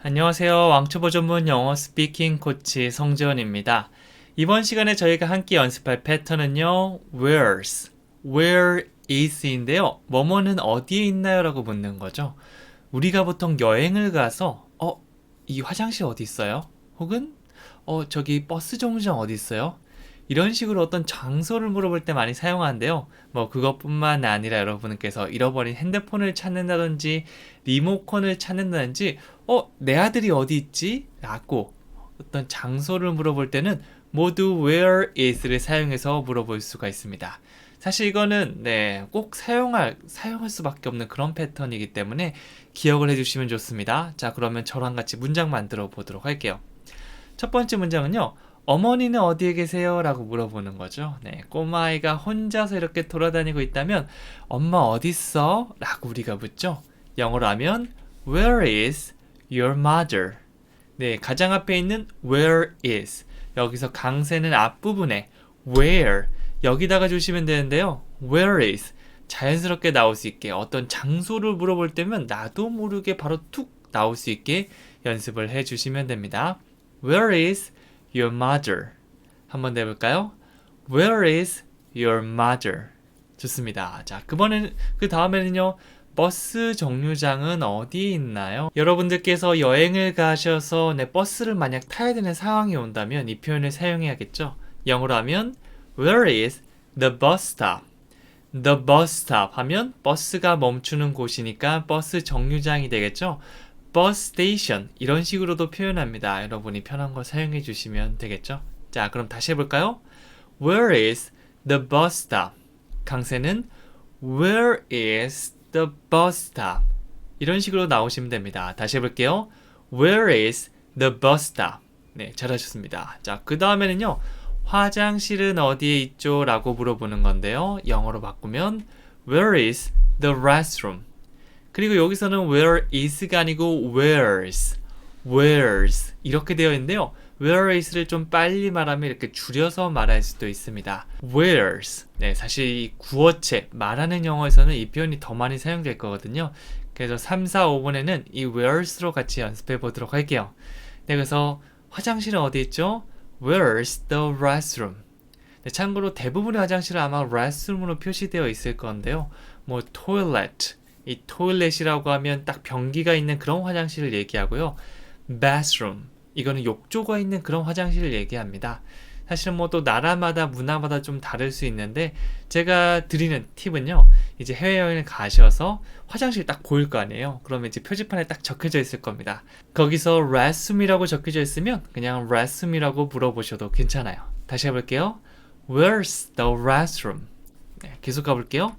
안녕하세요. 왕초보 전문 영어 스피킹 코치 성재원입니다. 이번 시간에 저희가 함께 연습할 패턴은요. where's, where is인데요. 뭐뭐는 어디에 있나요? 라고 묻는 거죠. 우리가 보통 여행을 가서 어, 이 화장실 어디 있어요? 혹은 어, 저기 버스 정류장 어디 있어요? 이런 식으로 어떤 장소를 물어볼 때 많이 사용하는데요. 뭐 그것뿐만 아니라 여러분께서 잃어버린 핸드폰을 찾는다든지 리모컨을 찾는다든지 어, 내 아들이 어디 있지? 라고 어떤 장소를 물어볼 때는 모두 where is를 사용해서 물어볼 수가 있습니다. 사실 이거는 네, 꼭 사용할 사용할 수밖에 없는 그런 패턴이기 때문에 기억을 해 주시면 좋습니다. 자, 그러면 저랑 같이 문장 만들어 보도록 할게요. 첫 번째 문장은요. 어머니는 어디에 계세요? 라고 물어보는 거죠. 네, 꼬마아이가 혼자서 이렇게 돌아다니고 있다면 엄마 어디 있어? 라고 우리가 묻죠. 영어로 하면 Where is your mother? 네, 가장 앞에 있는 where is 여기서 강세는 앞부분에 where 여기다가 주시면 되는데요. where is 자연스럽게 나올 수 있게 어떤 장소를 물어볼 때면 나도 모르게 바로 툭 나올 수 있게 연습을 해 주시면 됩니다. Where is your mother? 한번 더 해볼까요? Where is your mother? 좋습니다. 자, 그번에는 그 다음에는요. 버스 정류장은 어디에 있나요? 여러분들께서 여행을 가셔서 네, 버스를 만약 타야 되는 상황이 온다면 이 표현을 사용해야겠죠. 영어로 하면 Where is the bus stop? The bus stop 하면 버스가 멈추는 곳이니까 버스 정류장이 되겠죠. Bus station 이런 식으로도 표현합니다. 여러분이 편한 거 사용해 주시면 되겠죠. 자, 그럼 다시 해볼까요? Where is the bus stop? 강세는 Where is the bus stop? 이런 식으로 나오시면 됩니다. 다시 해볼게요. Where is the bus stop? 네, 잘하셨습니다. 자, 그 다음에는요. 화장실은 어디에 있죠? 라고 물어보는 건데요. 영어로 바꾸면 Where is the restroom? 그리고 여기서는 where is가 아니고 where's, where's 이렇게 되어 있는데요. where is를 좀 빨리 말하면 이렇게 줄여서 말할 수도 있습니다. where's. 네, 사실 이 구어체, 말하는 영어에서는 이 표현이 더 많이 사용될 거거든요. 그래서 3, 4, 5번에는 이 where's로 같이 연습해 보도록 할게요. 네, 그래서 화장실은 어디 있죠? Where's the restroom? 네, 참고로 대부분의 화장실은 아마 restroom으로 표시되어 있을 건데요. 뭐 toilet, 이 토일렛이라고 하면 딱 변기가 있는 그런 화장실을 얘기하고요. bathroom 이거는 욕조가 있는 그런 화장실을 얘기합니다. 사실은 뭐 또 나라마다 문화마다 좀 다를 수 있는데 제가 드리는 팁은요. 이제 해외여행을 가셔서 화장실 딱 보일 거 아니에요. 그러면 이제 표지판에 딱 적혀져 있을 겁니다. 거기서 restroom이라고 적혀져 있으면 그냥 restroom이라고 물어보셔도 괜찮아요. 다시 해볼게요. Where's the restroom? 네, 계속 가볼게요.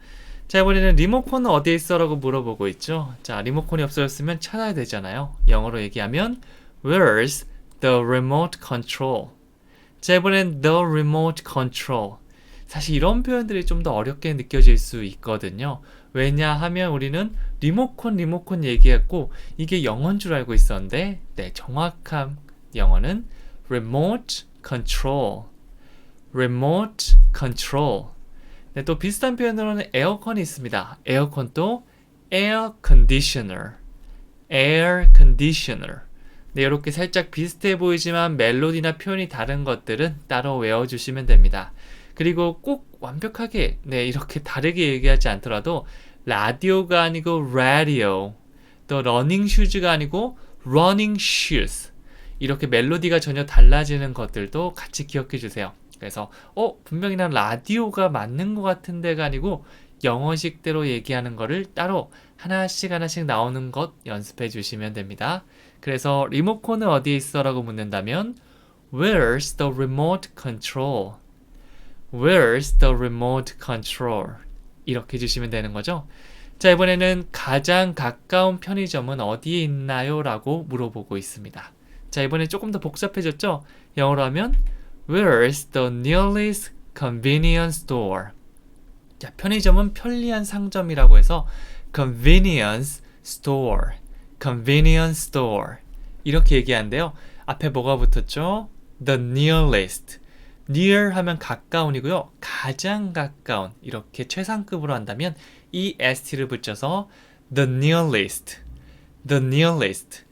자, 이번에는 리모컨은 어디에 있어? 라고 물어보고 있죠. 자, 리모컨이 없어졌으면 찾아야 되잖아요. 영어로 얘기하면 Where's the remote control? 자, 이번엔 the remote control. 사실 이런 표현들이 좀 더 어렵게 느껴질 수 있거든요. 왜냐하면 우리는 리모컨, 리모컨 얘기했고 이게 영어인 줄 알고 있었는데 네, 정확한 영어는 remote control. remote control. 네, 또 비슷한 표현으로는 에어컨이 있습니다. 에어컨도 air conditioner, air conditioner. 네, 이렇게 살짝 비슷해 보이지만 멜로디나 표현이 다른 것들은 따로 외워주시면 됩니다. 그리고 꼭 완벽하게 네, 이렇게 다르게 얘기하지 않더라도 라디오가 아니고 라디오, 또 러닝 슈즈가 아니고 running shoes. 이렇게 멜로디가 전혀 달라지는 것들도 같이 기억해 주세요. 그래서 어 분명히 난 라디오가 맞는 것 같은데가 아니고 영어식대로 얘기하는 거를 따로 하나씩 하나씩 나오는 것 연습해 주시면 됩니다. 그래서 리모컨은 어디에 있어 라고 묻는다면 Where's the remote control? Where's the remote control? 이렇게 해주시면 되는 거죠. 자, 이번에는 가장 가까운 편의점은 어디에 있나요? 라고 물어보고 있습니다. 자, 이번에 조금 더 복잡해졌죠? 영어로 하면 Where's the nearest convenience store? 자, 편의점은 편리한 상점이라고 해서 convenience store, convenience store 이렇게 얘기하는데요. 앞에 뭐가 붙었죠? the nearest. near 하면 가까운이고요. 가장 가까운 이렇게 최상급으로 한다면 이 st를 붙여서 the nearest, the nearest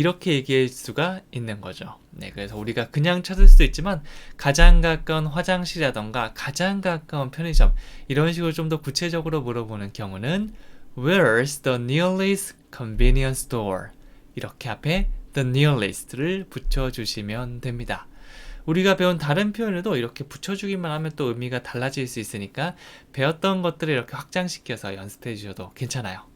이렇게 얘기할 수가 있는 거죠. 네, 그래서 우리가 그냥 찾을 수도 있지만 가장 가까운 화장실이라던가 가장 가까운 편의점 이런 식으로 좀 더 구체적으로 물어보는 경우는 Where's the nearest convenience store? 이렇게 앞에 the nearest를 붙여주시면 됩니다. 우리가 배운 다른 표현에도 이렇게 붙여주기만 하면 또 의미가 달라질 수 있으니까 배웠던 것들을 이렇게 확장시켜서 연습해 주셔도 괜찮아요.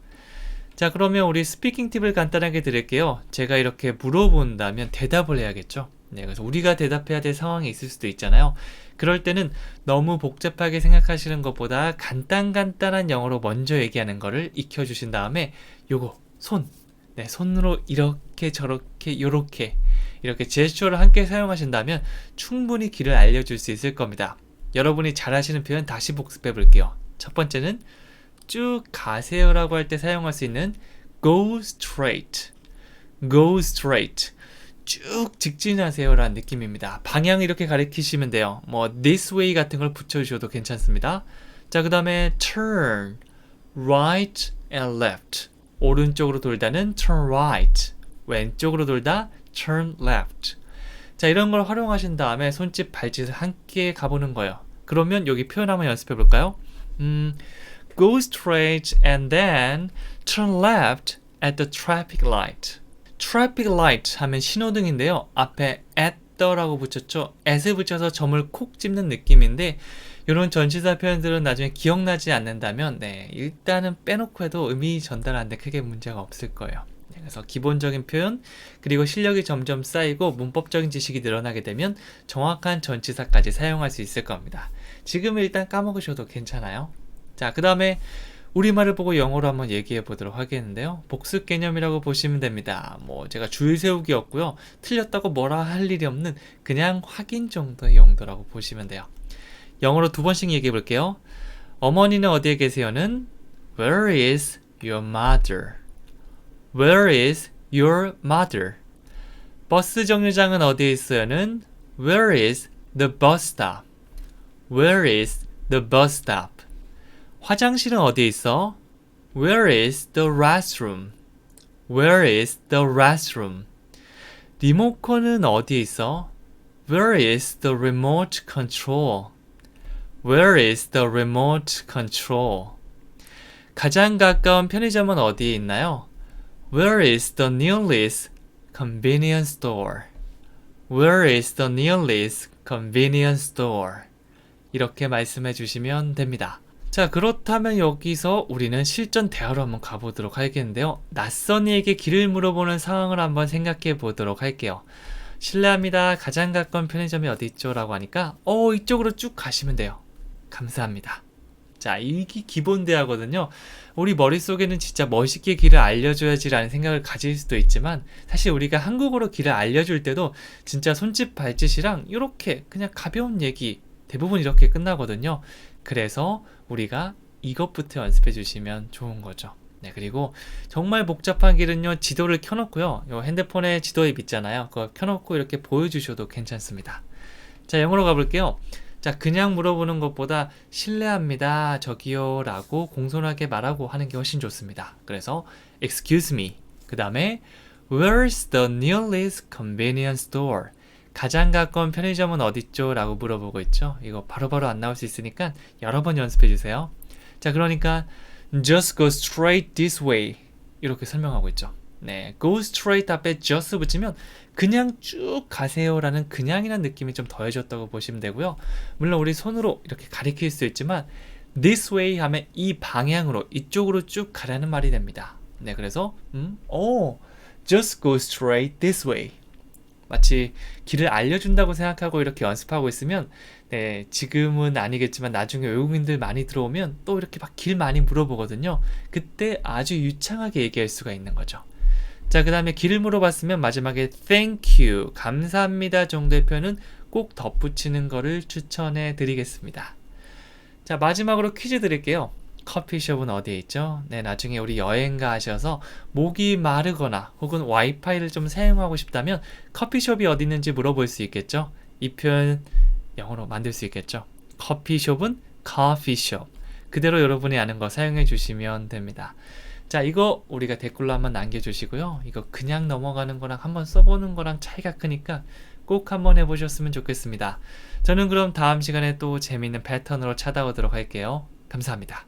자, 그러면 우리 스피킹 팁을 간단하게 드릴게요. 제가 이렇게 물어본다면 대답을 해야겠죠? 네, 그래서 우리가 대답해야 될 상황이 있을 수도 있잖아요. 그럴 때는 너무 복잡하게 생각하시는 것보다 간단간단한 영어로 먼저 얘기하는 거를 익혀주신 다음에 요거, 손. 네, 손으로 이렇게 저렇게 요렇게 이렇게 제스처를 함께 사용하신다면 충분히 길을 알려줄 수 있을 겁니다. 여러분이 잘하시는 표현 다시 복습해 볼게요. 첫 번째는 쭉 가세요라고 할 때 사용할 수 있는 go straight, go straight. 쭉 직진하세요라는 느낌입니다. 방향 이렇게 가리키시면 돼요. 뭐 this way 같은 걸 붙여주셔도 괜찮습니다. 자, 그 다음에 turn, right and left. 오른쪽으로 돌다는 turn right, 왼쪽으로 돌다 turn left. 자, 이런 걸 활용하신 다음에 손짓, 발짓을 함께 가보는 거예요. 그러면 여기 표현 한번 연습해 볼까요? 음, go straight and then turn left at the traffic light. traffic light 하면 신호등인데요. 앞에 at the라고 붙였죠. at을 붙여서 점을 콕 집는 느낌인데 이런 전치사 표현들은 나중에 기억나지 않는다면 네, 일단은 빼놓고 해도 의미 전달하는데 크게 문제가 없을 거예요. 네, 그래서 기본적인 표현 그리고 실력이 점점 쌓이고 문법적인 지식이 늘어나게 되면 정확한 전치사까지 사용할 수 있을 겁니다. 지금 일단 까먹으셔도 괜찮아요. 자, 그 다음에 우리말을 보고 영어로 한번 얘기해 보도록 하겠는데요. 복습 개념이라고 보시면 됩니다. 뭐 제가 줄 세우기였고요. 틀렸다고 뭐라 할 일이 없는 그냥 확인 정도의 용도라고 보시면 돼요. 영어로 두 번씩 얘기해 볼게요. 어머니는 어디에 계세요는 Where is your mother? Where is your mother? 버스 정류장은 어디에 있어요는 Where is the bus stop? Where is the bus stop? 화장실은 어디에 있어? Where is the restroom? Where is the restroom? 리모컨은 어디에 있어? Where is the remote control? Where is the remote control? 가장 가까운 편의점은 어디에 있나요? Where is the nearest convenience store? Where is the nearest convenience store? 이렇게 말씀해 주시면 됩니다. 자, 그렇다면 여기서 우리는 실전 대화로 한번 가보도록 하겠는데요. 낯선 이에게 길을 물어보는 상황을 한번 생각해 보도록 할게요. 실례합니다. 가장 가까운 편의점이 어디 있죠? 라고 하니까, 어, 이쪽으로 쭉 가시면 돼요. 감사합니다. 자, 이게 기본 대화거든요. 우리 머릿속에는 진짜 멋있게 길을 알려줘야지라는 생각을 가질 수도 있지만, 사실 우리가 한국어로 길을 알려줄 때도 진짜 손짓 발짓이랑 이렇게 그냥 가벼운 얘기, 대부분 이렇게 끝나거든요. 그래서 우리가 이것부터 연습해 주시면 좋은 거죠. 네, 그리고 정말 복잡한 길은요, 지도를 켜놓고요, 요 핸드폰에 지도 앱 있잖아요. 그거 켜놓고 이렇게 보여주셔도 괜찮습니다. 자, 영어로 가볼게요. 자, 그냥 물어보는 것보다 실례합니다, 저기요, 라고 공손하게 말하고 하는 게 훨씬 좋습니다. 그래서, excuse me. 그 다음에, where's the nearest convenience store? 가장 가까운 편의점은 어딨죠? 라고 물어보고 있죠. 이거 바로 바로 안 나올 수 있으니까 여러 번 연습해 주세요. 자, 그러니까 just go straight this way 이렇게 설명하고 있죠. 네, go straight 앞에 just 붙이면 그냥 쭉 가세요라는 그냥이란 느낌이 좀 더해졌다고 보시면 되고요. 물론 우리 손으로 이렇게 가리킬 수 있지만 this way 하면 이 방향으로 이쪽으로 쭉 가라는 말이 됩니다. 네, 그래서 음, 오, just go straight this way. 마치 길을 알려준다고 생각하고 이렇게 연습하고 있으면 네, 지금은 아니겠지만 나중에 외국인들 많이 들어오면 또 이렇게 막 길 많이 물어보거든요. 그때 아주 유창하게 얘기할 수가 있는 거죠. 자, 그 다음에 길을 물어봤으면 마지막에 thank you, 감사합니다 정도의 표현은 꼭 덧붙이는 거를 추천해 드리겠습니다. 자, 마지막으로 퀴즈 드릴게요. 커피숍은 어디에 있죠? 네, 나중에 우리 여행 가셔서 목이 마르거나 혹은 와이파이를 좀 사용하고 싶다면 커피숍이 어디 있는지 물어볼 수 있겠죠? 이 표현 영어로 만들 수 있겠죠? 커피숍은 coffeeshop. 그대로 여러분이 아는 거 사용해 주시면 됩니다. 자, 이거 우리가 댓글로 한번 남겨주시고요. 이거 그냥 넘어가는 거랑 한번 써보는 거랑 차이가 크니까 꼭 한번 해보셨으면 좋겠습니다. 저는 그럼 다음 시간에 또 재미있는 패턴으로 찾아오도록 할게요. 감사합니다.